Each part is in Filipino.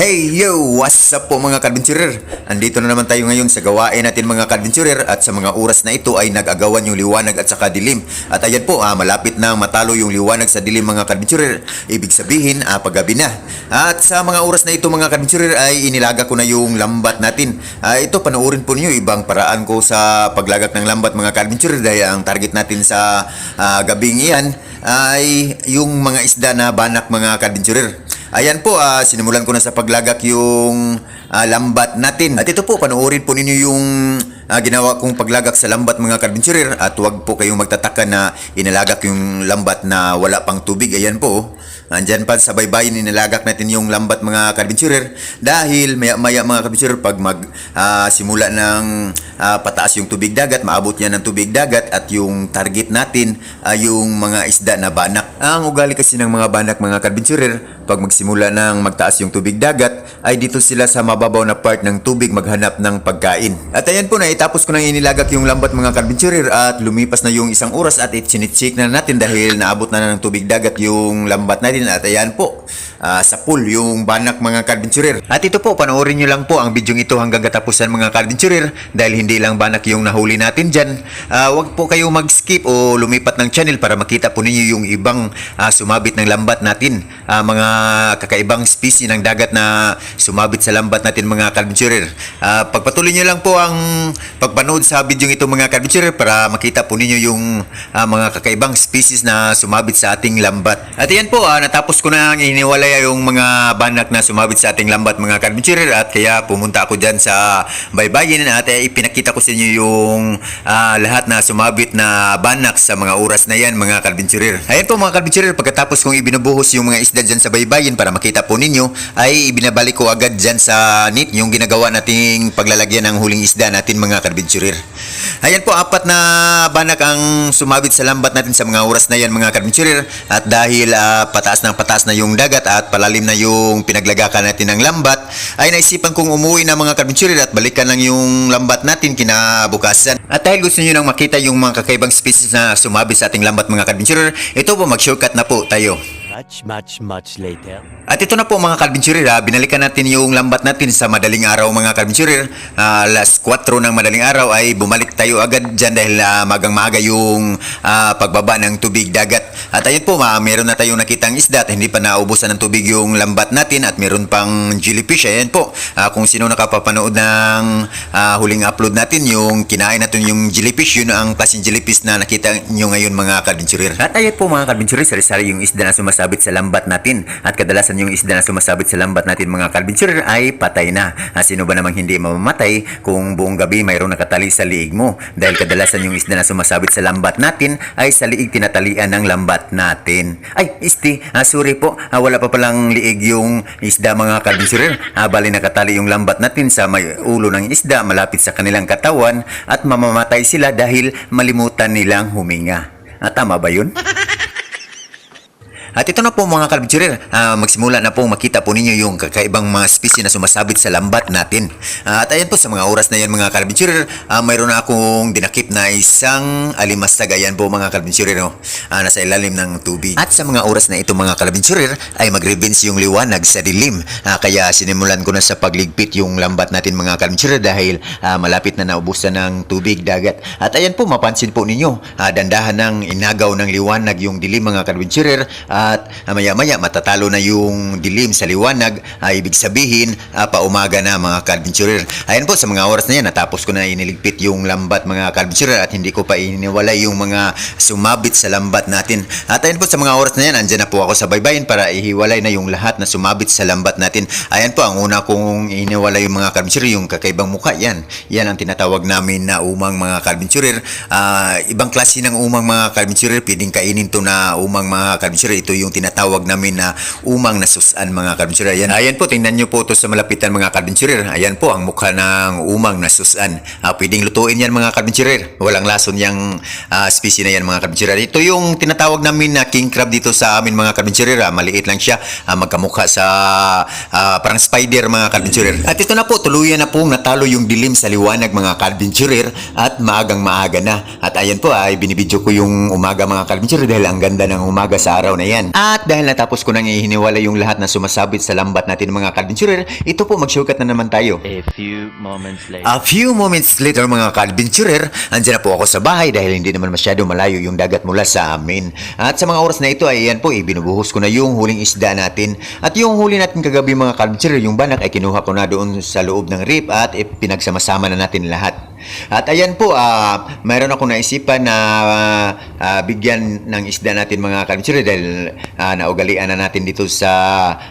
Hey yo! What's up po mga kadventurer? Andito na naman tayo ngayon sa gawain natin mga kadventurer at sa mga oras na ito ay nag-agawan yung liwanag at saka dilim. At ayan po, ah, malapit na matalo yung liwanag sa dilim mga kadventurer. Ibig sabihin, ah, paggabi na. At sa mga oras na ito mga kadventurer ay inilaga ko na yung lambat natin. Ah, ito panoorin po niyo ibang paraan ko sa paglagak ng lambat mga kadventurer dahil ang target natin sa ah, gabing iyan ay yung mga isda na banak mga kadventurer. Ayan po, ah, sinimulan ko na sa paglagak yung ah, lambat natin. At ito po, panoorin po ninyo yung ah, ginawa kong paglagak sa lambat mga kadventurer. At huwag po kayong magtataka na inalagak yung lambat na wala pang tubig. Ayan po, oh. Andyan pa sa baybayin, inalagak natin yung lambat mga kadventurer. Dahil maya-maya mga kadventurer, pag mag ah, simula ng ah, pataas yung tubig dagat, maabot niya ng tubig dagat at yung target natin ay yung mga isda na banak. Ang ugali kasi ng mga banak mga kadventurer, pag magsimula ng magtaas yung tubig dagat, ay dito sila sa mababaw na part ng tubig maghanap ng pagkain. At ayan po na, itapos ko nang inilagak yung lambat mga kadventurer at lumipas na yung isang oras at itchinitchik na natin dahil naabot na ng tubig dagat yung lambat natin at ayan po, ah, sa pool yung banak mga kadventurer. At ito po, panoorin nyo lang po ang video ito hanggang katapusan mga kadventurer dahil hindi lang banak yung nahuli natin dyan. Ah, wag po kayo mag-skip o lumipat ng channel para makita po ninyo yung ibang ah, sumabit ng lambat natin. Ah, mga kakaibang species ng dagat na sumabit sa lambat natin mga kadventurer. Ah, pagpatuloy nyo lang po ang pagpanood sa video ito mga kadventurer para makita po ninyo yung ah, mga kakaibang species na sumabit sa ating lambat. At yan po, ah, natapos ko na iniwalay yung mga banak na sumabit sa ating lambat mga kadventurer at kaya pumunta ako dyan sa baybayin at eh, ipinakita ko sa inyo yung ah, lahat na sumabit na banak sa mga oras na yan mga kadventurer. Ayan po mga kadventurer, pagkatapos kong ibinubuhos yung mga isda dyan sa baybayin para makita po ninyo ay ibinabalik ko agad dyan sa net yung ginagawa nating paglalagyan ng huling isda natin mga kadventurer. Ayan po, apat na banak ang sumabit sa lambat natin sa mga oras na yan mga kadventurer at dahil ah, pataas ng pataas na yung dagat at palalim na yung pinaglagakan natin ng lambat ay naisipan kong umuwi na mga kadventurer at balikan lang yung lambat natin kinabukasan. At dahil gusto nyo nang makita yung mga kakaibang species na sumabit sa ating lambat mga kadventurer, ito po mag-shortcut na po tayo. Much, much, much later. At ito na po mga kadventurer, ha, binalikan natin yung lambat natin sa madaling araw mga kadventurer. Ah, alas 4 ng madaling araw ay bumalik tayo agad dyan dahil ah, magang maaga yung ah, pagbaba ng tubig dagat. At ayun po, ma, meron na tayong nakitang isda at hindi pa naubusan ng tubig yung lambat natin at meron pang jellyfish. Ayan po, Ah, kung sino nakapapanood ng ah, huling upload natin, yung kinain natin yung jellyfish, yun ang klaseng jellyfish na nakita nyo ngayon mga kadventurer. At ayun po mga kadventurer, sari-sari yung isda na sumasabit sa lambat natin at kadalasan yung isda na sumasabit sa lambat natin mga kadventurer ay patay na. Ah, sino ba namang hindi mamamatay kung buong gabi mayroong nakatali sa liig mo? Dahil kadalasan yung isda na sumasabit sa lambat natin ay sa liig tinatalian ng lambat natin. Ay, isti, ah, sorry po, ah, wala pa palang liig yung isda mga kadventurer. Ah, bali nakatali yung lambat natin sa may ulo ng isda malapit sa kanilang katawan at mamamatay sila dahil malimutan nilang huminga. Ah, tama ba yun? At ito na po mga kadventurer, ah, magsimula na po makita po ninyo yung kakaibang mga species na sumasabit sa lambat natin. Ah, at ayan po sa mga oras na yan mga kadventurer, ah, mayroon na akong dinakip na isang alimasag. Ayan po mga kadventurer, no? ah, nasa ilalim ng tubig. At sa mga oras na ito mga kadventurer, ay mag-revince yung liwanag sa dilim. Ah, kaya sinimulan ko na sa pagligpit yung lambat natin mga kadventurer dahil ah, malapit na naubusan ng tubig dagat. At ayan po, mapansin po ninyo, ah, dandahan ng inagaw ng liwanag yung dilim mga kadventurer at ah, maya-maya matatalo na yung dilim sa liwanag ay ibig sabihin ah, paumaga na mga kadventurer. Ayan po sa mga oras na yan natapos ko na iniligpit yung lambat mga kadventurer at hindi ko pa iniwalay yung mga sumabit sa lambat natin. At ayan po sa mga oras na yan andyan na po ako sa baybayin para ihiwalay na yung lahat na sumabit sa lambat natin. Ayan po ang una kong iniwalay yung mga kadventurer yung kakaibang mukha yan. Yan ang tinatawag namin na umang mga kadventurer. Ah, ibang klase ng umang mga kadventurer pwedeng kainin to na umang mga kadventurer ito yung tinatawag namin na umang nasusan mga kadventurer. Ayan, ayan po, tingnan nyo po to sa malapitan mga kadventurer. Ayan po ang mukha ng umang nasusan. Ah, pwedeng lutuin yan mga kadventurer. Walang lason yung ah, species na yan mga kadventurer. Ito yung tinatawag namin na king crab dito sa amin mga kadventurer. Ah, maliit lang siya. Ah, magkamukha sa ah, parang spider mga kadventurer. At ito na po, tuluyan na po natalo yung dilim sa liwanag mga kadventurer at maagang maaga na. At ayan po ay binibidyo ko yung umaga mga kadventurer dahil ang ganda ng umaga sa araw na yan. Yan. At dahil natapos ko nang ihiniwala yung lahat na sumasabit sa lambat natin mga ka-adventurer, ito po mag-shortcut na naman tayo. A few moments later. A few moments later mga ka-adventurer, andyan na po ako sa bahay dahil hindi naman masyado malayo yung dagat mula sa amin. At sa mga oras na ito ay yan po, ibinubuhos ko na yung huling isda natin. At yung huli natin kagabi mga ka-adventurer, yung banak ay kinuha ko na doon sa loob ng rip at pinagsama-sama na natin lahat. At ayan po, ah, mayroon ako naisipan na ah, bigyan ng isda natin mga ka-adventurer dahil ah, naugalian na natin dito sa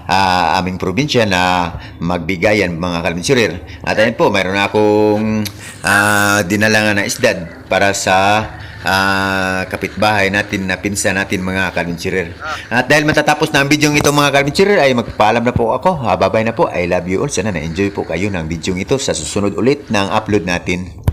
ah, aming probinsya na magbigayan mga ka-adventurer. At ayan po, mayroon akong ah, dinalangan na isda para sa ah, kapitbahay natin na pinsa natin mga ka-adventurer. At dahil matatapos na ang video ito mga ka-adventurer ay magpaalam na po ako. Ah, bye-bye na po. I love you all. Sana na-enjoy po kayo ng video ito sa susunod ulit ng upload natin.